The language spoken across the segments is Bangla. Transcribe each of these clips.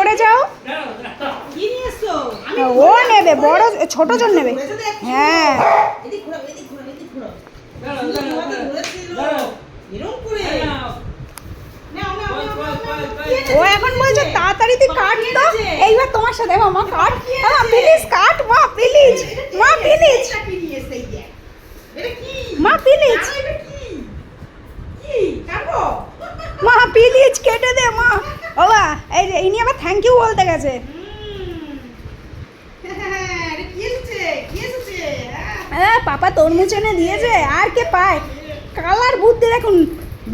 সরে যাও। ও নেবে, বড়, ছোট জন নেবে। হ্যাঁ। ও এখন বলছে, তাড়াতাড়ি তুই কাট তো। এইবার তোমার সাথে মামা কাট মা প্লিজ কাট মা প্লিজ মা প্লিজ এটা কি নিয়ে এসছে এই দেখ। এটা কি মা প্লিজ জানো এটা কি কি কাটবো মা প্লিজ কেটে দে মা বাবা এই যে ইনি আবার থ্যাংক ইউ বলতে গেছে। হ্যাঁ, এসেছে? হ্যাঁ। হ্যাঁ পাপা তরমুজ এনে দিয়েছে আর কে পায়? কালার বুদ্ধি দেখুন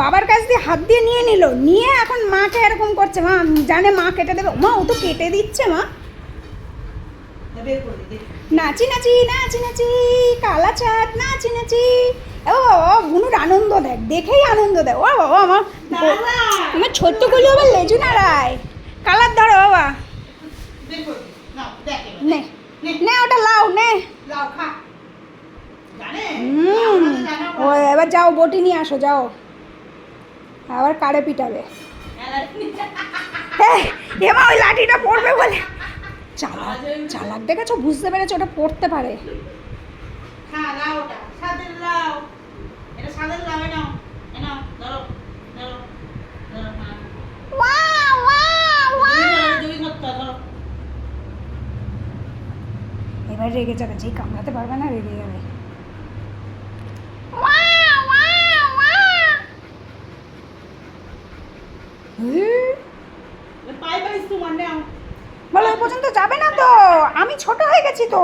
বাবার কাছ দিয়ে হাত দিয়ে নিয়ে নিল নিয়ে এখন মাকে এরকম করছে মা জানে মা কেটে দেবে মা ও তো কেটে দিচ্ছে মা। নাচি নাচি নাচি নাচি কালা চাঁদ নাচি নাচি। ও বাবা বুনুর আনন্দ দেখ দেখেই আনন্দ দেয় ও বাবা আমার আমার ছোট্ট গুলি আবার লেজু নাড়ায়। কালার ধরো বাবা এবার। নে নে ওটা লাও নে লাও, ও এবার যাও বটি নিয়ে আসো যাও আবার কারে পিটাবে এমা ওই লাঠিটা পড়বে বলে চালাক চালাক দেখেছ বুঝতে পেরেছ ওটা পড়তে পারে খা, লাও ওটা। স্বাদের লাউ। এটা লাউ, নাও। এ নাও, ধরো, ধরো, ধরো, হ্যাঁ। জড়ি ধরতে হয়, ধরো। এবার রেগে যাবে যেই কামড়াতে পারবে না রেগে যাবে। বলো ওই পর্যন্ত যাবে না তো? আমি ছোট হয়ে গেছি তো।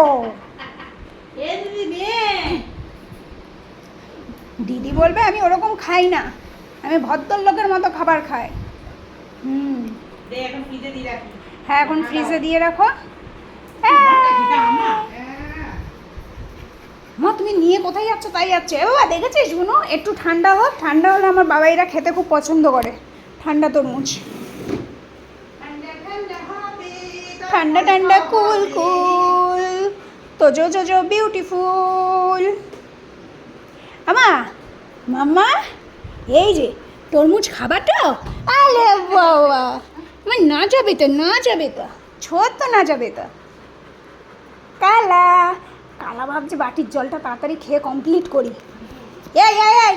দিদি, বলবে আমি ওরকম খাই না। আমি ভদ্রলোকের মতো খাবার খাই। হুম। হ্যাঁ এখন ফ্রিজে দিয়ে রাখো। হ্যাঁ এখন ফ্রিজে দিয়ে রাখো এটা আমার? হ্যাঁ। মা তুমি নিয়ে কোথায় যাচ্ছ? তাই যাচ্ছে। এ বাবা দেখেছিস শুনো একটু ঠান্ডা হোক। ঠান্ডা হলে আমার বাবাইরা খেতে খুব পছন্দ করে। ঠান্ডা তরমুজ। ঠান্ডা ঠান্ডা কুল কুল। তো জো জো জো বিউটিফুল আমা মাম্মা এই যে তরমুজ খাবারটা আলে বাবা। আমার না যাবে তো না যাবে তো। ছোট তো না যাবে তো। কালা কালা ভাবছে বাটির জলটা তাড়াতাড়ি খেয়ে কমপ্লিট করি। এই এই এই!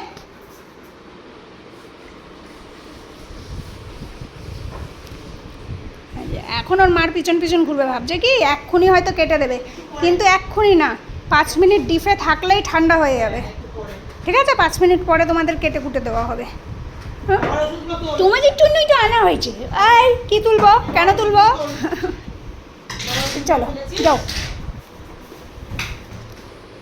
এখন ওর মার পিছন পিছন ঘুরবে, ভাবছে কি, এক্ষুনি হয়তো কেটে দেবে। কিন্তু এক্ষুনি না, পাঁচ মিনিট ডিফে থাকলেই ঠান্ডা হয়ে যাবে। ঠিক আছে? পাঁচ মিনিট পরে তোমাদের কেটে কুটে দেওয়া হবে। তোমাদের জন্যই তো আনা হয়েছে। এই, কি তুলবো? কেন তুলবো? চলো, যাও।